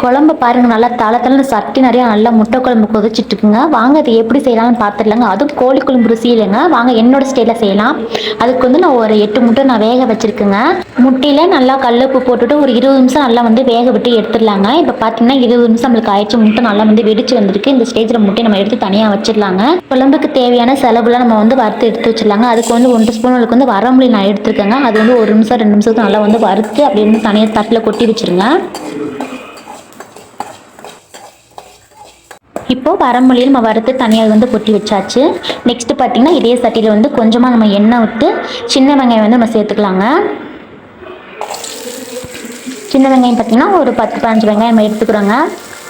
குழம்பு பாருங்க நல்லா தலை தலை சட்டி நிறையா நல்லா முட்டை குழம்பு கொதிச்சிட்டு இருக்குங்க. வாங்க அது எப்படி செய்யலாம்னு பார்த்துடலாங்க. அதுவும் கோழி குழம்பு ருசி இல்லைங்க. வாங்க என்னோட ஸ்டைலில் செய்யலாம். அதுக்கு வந்து நான் ஒரு எட்டு முட்டை நான் வேக வச்சுருக்கேங்க. முட்டையில் நல்லா கல்லுப்பு போட்டுட்டு ஒரு இருபது நிமிஷம் நல்லா வந்து வேக விட்டு எடுத்துடலாங்க. இப்போ பார்த்தீங்கன்னா இருபது நிமிஷம் நம்மளுக்கு ஆயிடுச்சு. முட்டை நல்லா வந்து வெடிச்சு வந்திருக்கு. இந்த ஸ்டேஜில் முட்டையை நம்ம எடுத்து தனியாக வச்சிடலாங்க. குழம்புக்கு தேவையான செலவுலாம் நம்ம வந்து வறுத்து எடுத்து வச்சிடலாங்க. அதுக்கு வந்து ஒன்று ஸ்பூன் அளவுக்கு வந்து வரமொழி நான் எடுத்துருக்கேங்க. அது வந்து ஒரு நிமிஷம் ரெண்டு நிமிஷத்துக்கு நல்லா வந்து வறுத்து அப்படி வந்து தனியாக தட்டில் கொட்டி வச்சிருங்க. இப்போது வரமொழியில் நம்ம வறுத்து தனியாக வந்து கொட்டி வச்சாச்சு. நெக்ஸ்ட்டு பார்த்தீங்கன்னா இதே சட்டியில் வந்து கொஞ்சமாக நம்ம எண்ணெய் விட்டு சின்ன வெங்காயம் வந்து நம்ம சேர்த்துக்கலாங்க. சின்ன வெங்காயம் பார்த்தீங்கன்னா ஒரு பத்து பதினஞ்சு வெங்காயம் நம்ம எடுத்துக்கிறோங்க.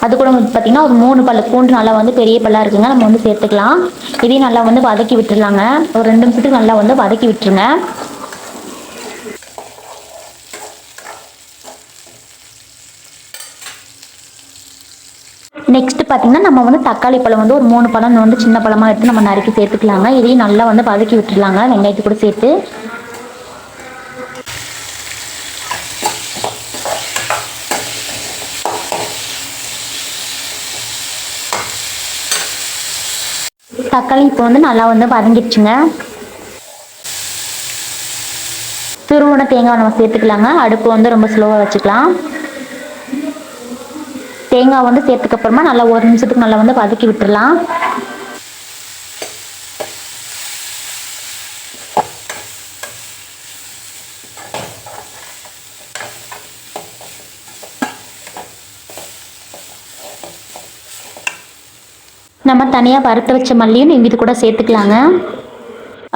அது கூட வந்து பார்த்தீங்கன்னா ஒரு மூணு பல்லு பூண்டு நல்லா வந்து பெரிய பல்லாக இருக்குங்க நம்ம வந்து சேர்த்துக்கலாம். இதையும் நல்லா வந்து வதக்கி விட்டுடலாங்க. ஒரு ரெண்டு நிமிஷத்துக்கு நல்லா வந்து வதக்கி விட்டுருங்க. நெக்ஸ்ட் பார்த்தீங்கன்னா நம்ம வந்து தக்காளி பழம் வந்து ஒரு மூணு பழம் வந்து சின்ன பழமாக எடுத்து நம்ம நறுக்கி சேர்த்துக்கலாங்க. இதையும் நல்லா வந்து வதக்கி விட்டுடலாங்க. வெங்காயத்து கூட சேர்த்து. தக்காளி இப்போ வந்து நல்லா வந்து வதங்கிடுச்சுங்க. துருவன தேங்காய் நம்ம சேர்த்துக்கலாங்க. அடுப்பு வந்து ரொம்ப ஸ்லோவாக வச்சுக்கலாம். தேங்காய் வந்து சேர்த்துக்கு அப்புறமா நல்லா ஒரு நிமிஷத்துக்கு நல்லா வந்து வதக்கி விட்டுடலாம் நம்ம தனியாக வறுத்து வச்ச மல்லியும் நீங்கள் இது கூட சேர்த்துக்கலாங்க.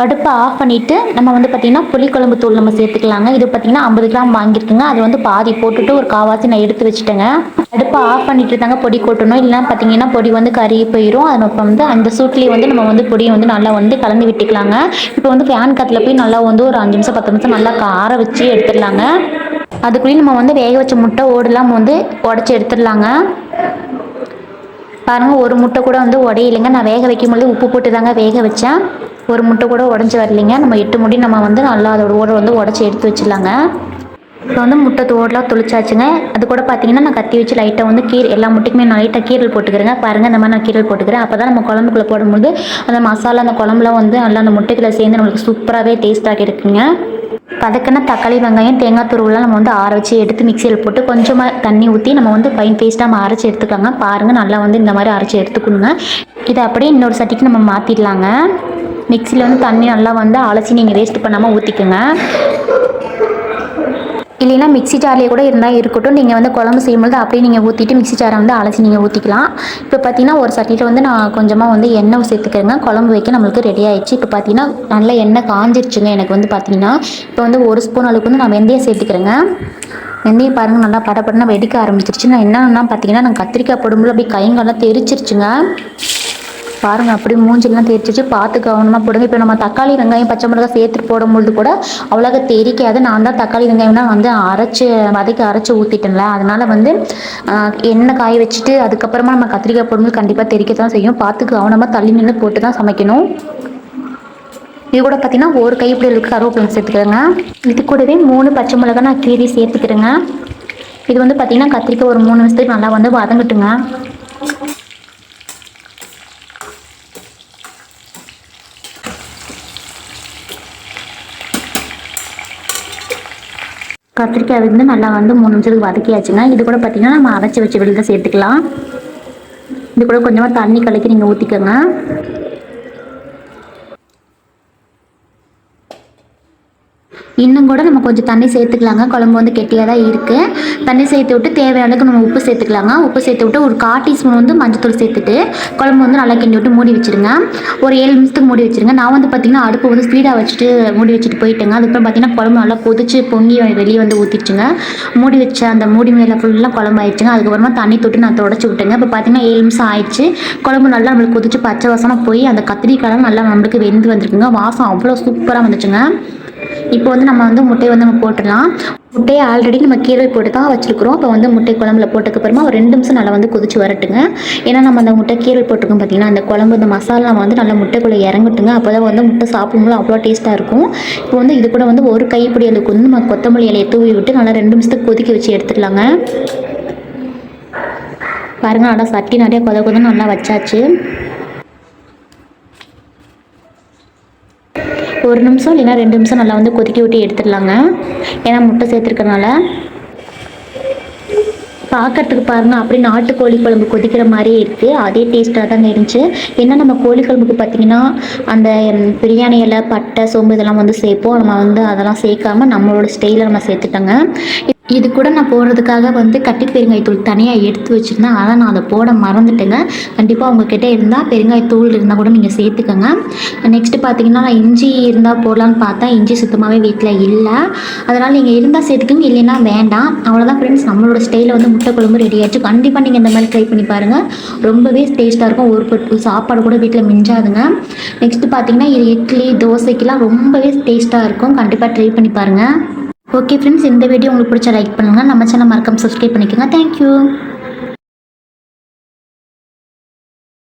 அடுப்பை ஆஃப் பண்ணிவிட்டு நம்ம வந்து பார்த்திங்கன்னா புளிக்குழம்பு தூள் நம்ம சேர்த்துக்கலாங்க. இது பார்த்திங்கன்னா ஐம்பது கிராம் வாங்கியிருக்குங்க. அது வந்து பாதி போட்டுட்டு ஒரு காவாசி நான் எடுத்து வச்சுட்டேங்க. அடுப்பை ஆஃப் பண்ணிட்டு தாங்க பொடி கொட்டணும். இல்லைனா பார்த்திங்கன்னா பொடி வந்து கருகி போயிடும் அது இப்போ வந்து அந்த சூட்லேயே வந்து நம்ம வந்து பொடியை வந்து நல்லா வந்து கலந்து விட்டுக்கலாங்க. இப்போ வந்து ஃபேன் காற்றுல போய் நல்லா வந்து ஒரு அஞ்சு நிமிஷம் பத்து நிமிஷம் நல்லா கார வச்சு எடுத்துடலாங்க. அதுக்குள்ளேயும் நம்ம வந்து வேக வச்ச முட்டை ஓடெல்லாம் வந்து உடச்சி எடுத்துடலாங்க. பாருங்கள் ஒரு முட்டை கூட வந்து உடையிலைங்க. நான் வேக வைக்கும்போது உப்பு போட்டு தாங்க வேக வச்சேன். ஒரு முட்டை கூட உடஞ்சி வரலைங்க. நம்ம எட்டு முடி நம்ம வந்து நல்லா அதோட ஓடை வந்து உடச்சி எடுத்து வச்சிடலாங்க. இப்போ வந்து முட்டை தோடெலாம் தொளிச்சாச்சுங்க. அது கூட பார்த்தீங்கன்னா நான் கத்தி வச்சு லைட்டாக வந்து கீர் எல்லா முட்டைக்குமே நான் லைட்டாக கீரல் போட்டுக்கிறேங்க. பாருங்கள் இந்த மாதிரி நான் கீரல் போட்டுக்கிறேன். அப்போ தான் நம்ம குழம்புக்குள்ளே போடும்போது அந்த மசாலா அந்த குழம்புலாம் வந்து நல்லா அந்த முட்டைக்குள்ளே சேர்ந்து நம்மளுக்கு சூப்பராகவே டேஸ்ட்டாக இருக்குங்க. பதக்கின தக்காளி வெங்காயம் தேங்காய் துருவெலாம் நம்ம வந்து ஆற வச்சு எடுத்து மிக்சியில் போட்டு கொஞ்சமாக தண்ணி ஊற்றி நம்ம வந்து பைன் பேஸ்ட்டாக நம்ம அரைச்சி எடுத்துக்கலாங்க. பாருங்கள் நல்லா வந்து இந்த மாதிரி அரைச்சி எடுத்துக்கணுங்க. இதை அப்படியே இன்னொரு சட்டிக்கு நம்ம மாற்றிடலாங்க மிக்சியில் வந்து தண்ணி நல்லா வந்து அலசி நீங்கள் வேஸ்ட் பண்ணாமல் ஊற்றிக்கோங்க இல்லைன்னா மிக்ஸி ஜார்லேயே கூட இருந்தால் இருக்கட்டும். நீங்கள் வந்து குழம்பு செய்யும்போது அப்படியே நீங்கள் ஊற்றிட்டு மிக்ஸி ஜாரை வந்து அலசி நீங்கள் ஊற்றிக்கலாம் இப்போ பார்த்தீங்கன்னா ஒரு சட்டியில் வந்து நான் கொஞ்சமாக வந்து எண்ணெய் சேர்த்துக்கிறேங்க. குழம்பு வைக்க நம்மளுக்கு ரெடி ஆயிடுச்சு. இப்போ பார்த்தீங்கன்னா நல்லா எண்ணெய் காஞ்சிருச்சுங்க எனக்கு வந்து பார்த்தீங்கன்னா இப்போ வந்து ஒரு ஸ்பூன் அளவுக்கு வந்து நான் வெந்தயம் சேர்த்துக்கிறேங்க. வெந்தயம் பாருங்கள் நல்லா படப்படனா வெடிக்க ஆரம்பிச்சிருச்சு. நான் என்னென்னா பார்த்தீங்கன்னா நான் கத்திரிக்காய் போடும்போது அப்படியே கைங்கெல்லாம் தெரிச்சிருச்சுங்க. பாருங்க அப்படி மூஞ்சிலாம் தேய்ச்சிச்சு பார்த்து கவனமாக போடுங்க. இப்போ நம்ம தக்காளி வெங்காயம் பச்சை மிளகாய் சேர்த்துட்டு போடும்பொழுது கூட அவ்வளோக தெரிக்காது. நான் தான் தக்காளி வெங்காயம்னா வந்து அரைச்சி வதக்கி அரைச்சி ஊற்றிட்டேன்ல அதனால வந்து எண்ணெய் காய வச்சுட்டு அதுக்கப்புறமா நம்ம கத்திரிக்காய் போடும்போது கண்டிப்பாக தெரிக்க தான் செய்யும். பார்த்து கவனமாக தள்ளி நின்று போட்டு தான் சமைக்கணும். இது கூட பார்த்தீங்கன்னா ஒரு கைப்பிடி இருக்கு. கருவேப்பிலை சேர்த்துக்கிறேங்க. இது கூடவே மூணு பச்சை மிளகாய் நான் கீரி சேர்த்துக்கிறேங்க. இது வந்து பார்த்தீங்கன்னா கத்திரிக்காய் ஒரு மூணு நிமிஷத்துக்கு நல்லா வந்து வதங்கட்டுங்க. கத்திரிக்காய் வந்து நல்லா வந்து மூணு நிமிஷத்துக்கு வதக்கியாச்சுங்க. இது கூட பார்த்தீங்கன்னா நம்ம அரைச்சி வச்சு வெளியில் சேர்த்துக்கலாம். இது கூட கொஞ்சமாக தண்ணி கலக்கி நீங்கள் ஊற்றிக்கோங்க இன்னும் கூட நம்ம கொஞ்சம் தண்ணி சேர்த்துக்கலாங்க. குழம்பு வந்து கெட்டியாக தான் இருக்குது தண்ணி சேர்த்து விட்டு தேவையான அளவுக்கு நம்ம உப்பு சேர்த்துக்கலாங்க. உப்பு சேர்த்து விட்டு ஒரு கால் டீஸ்பூன் வந்து மஞ்சத்தூள் சேர்த்துட்டு குழம்பு வந்து நல்லா கிண்டி விட்டு மூடி வச்சுருங்க. ஒரு ஏழு நிமிஷத்துக்கு மூடி வச்சுருங்க. நான் வந்து பார்த்தீங்கன்னா அடுப்பு வந்து ஸ்பீடாக வச்சுட்டு மூடி வச்சுட்டு போயிட்டேங்க. அதுக்கப்புறம் பார்த்தீங்கன்னா குழம்பு நல்லா கொதிச்சு பொங்கி வெளியே வந்து ஊற்றிடுச்சுங்க மூடி வச்ச அந்த மூடி மேலே ஃபுல்லாக குழம்பு ஆயிடுச்சுங்க. அதுக்கப்புறமா தண்ணி தொட்டு நான் தொடச்சி விட்டேங்க. இப்போ பார்த்தீங்கன்னா ஏழு நிமிஷம் ஆயிடுச்சு. குழம்பு நல்லா நம்மளுக்கு கொதிச்சு பச்சை வாசனம் போய் அந்த கத்திரிக்காய் நல்லா நம்மளுக்கு வெந்து வந்திருக்குங்க. வாசம் அவ்வளோ சூப்பராக வந்துச்சுங்க. இப்போ வந்து நம்ம வந்து முட்டையை வந்து நம்ம போட்டுடலாம். முட்டையை ஆல்ரெடி நம்ம கீரை போட்டு தான் வச்சுருக்குறோம். அப்போ வந்து முட்டை குழம்புல போட்டதுக்கு அப்புறமா ஒரு ரெண்டு நிமிஷம் நல்லா வந்து கொதிச்சு வரட்டுங்க. ஏன்னா நம்ம அந்த முட்டை கீரை போட்டிருக்கோம் பார்த்தீங்கன்னா அந்த குழம்பு இந்த மசாலா வந்து நல்லா முட்டைக்குள்ளே இறங்கட்டுங்க. அப்போ தான் வந்து முட்டை சாப்பிடும்போது அவ்வளோ டேஸ்ட்டாக இருக்கும். இப்போ வந்து இது கூட வந்து ஒரு கைப்பிடி அளவுக்கு வந்து நம்ம கொத்தமல்லி இலையை தூவி விட்டு நல்லா ரெண்டு நிமிஷத்துக்கு கொதிக்க வச்சு எடுத்துக்கலாங்க. பாருங்கள் நல்லா சட்டி நிறைய கொத கொதன்னு நல்லா வச்சாச்சு. ஒரு நிமிஷம் இல்லைன்னா ரெண்டு நிமிஷம் நல்லா வந்து கொதிக்க விட்டு எடுத்துடலாங்க. ஏன்னா முட்டை சேர்த்துருக்கனால. பார்க்கறதுக்கு பாருங்கள் அப்படி நாட்டுக்கோழி குழம்பு கொதிக்கிற மாதிரியே இருக்குது அதே டேஸ்ட்டாக தாங்க இருந்துச்சு. ஏன்னா நம்ம கோழி குழம்புக்கு பார்த்தீங்கன்னா அந்த பிரியாணி இலை பட்டை சோம்பு இதெல்லாம் வந்து சேர்ப்போம். நம்ம வந்து அதெல்லாம் சேர்க்காம நம்மளோட ஸ்டைலில் நம்ம சேர்த்துட்டோங்க. இது கூட நான் போடுறதுக்காக வந்து கட்டி பெருங்காயத்தூள் தனியாக எடுத்து வச்சுருந்தேன். அதை நான் அதை போட மறந்துட்டேங்க. கண்டிப்பாக உங்ககிட்ட இருந்தால் பெருங்காயத்தூள் இருந்தால் கூட நீங்கள் சேர்த்துக்கோங்க. நெக்ஸ்ட்டு பார்த்தீங்கன்னா நான் இஞ்சி இருந்தால் போடலான்னு பார்த்தா இஞ்சி சுத்தமாகவே வீட்டில் இல்லை. அதனால் நீங்கள் இருந்தால் சேர்த்துக்கோங்க இல்லைன்னா வேண்டாம். அவ்வளோதான் ஃப்ரெண்ட்ஸ் நம்மளோட ஸ்டைலில் வந்து முட்டை குழம்பு ரெடி ஆகிடுச்சு கண்டிப்பாக நீங்கள் இந்த மாதிரி ட்ரை பண்ணி பாருங்கள் ரொம்பவே டேஸ்ட்டாக இருக்கும். ஒரு பொட்டு சாப்பாடு கூட வீட்டில் மிஞ்சாதுங்க. நெக்ஸ்ட்டு பார்த்தீங்கன்னா இது இட்லி தோசைக்கெலாம் ரொம்பவே டேஸ்ட்டாக இருக்கும். கண்டிப்பாக ட்ரை பண்ணி பாருங்கள் ஓகே ஃப்ரெண்ட்ஸ் இந்த வீடியோ உங்களுக்கு பிடிச்ச லைக் பண்ணுங்கள் நம்ம சேனல் மறக்காம சப்ஸ்கிரைப் பண்ணிக்கோங்க. தேங்க்யூ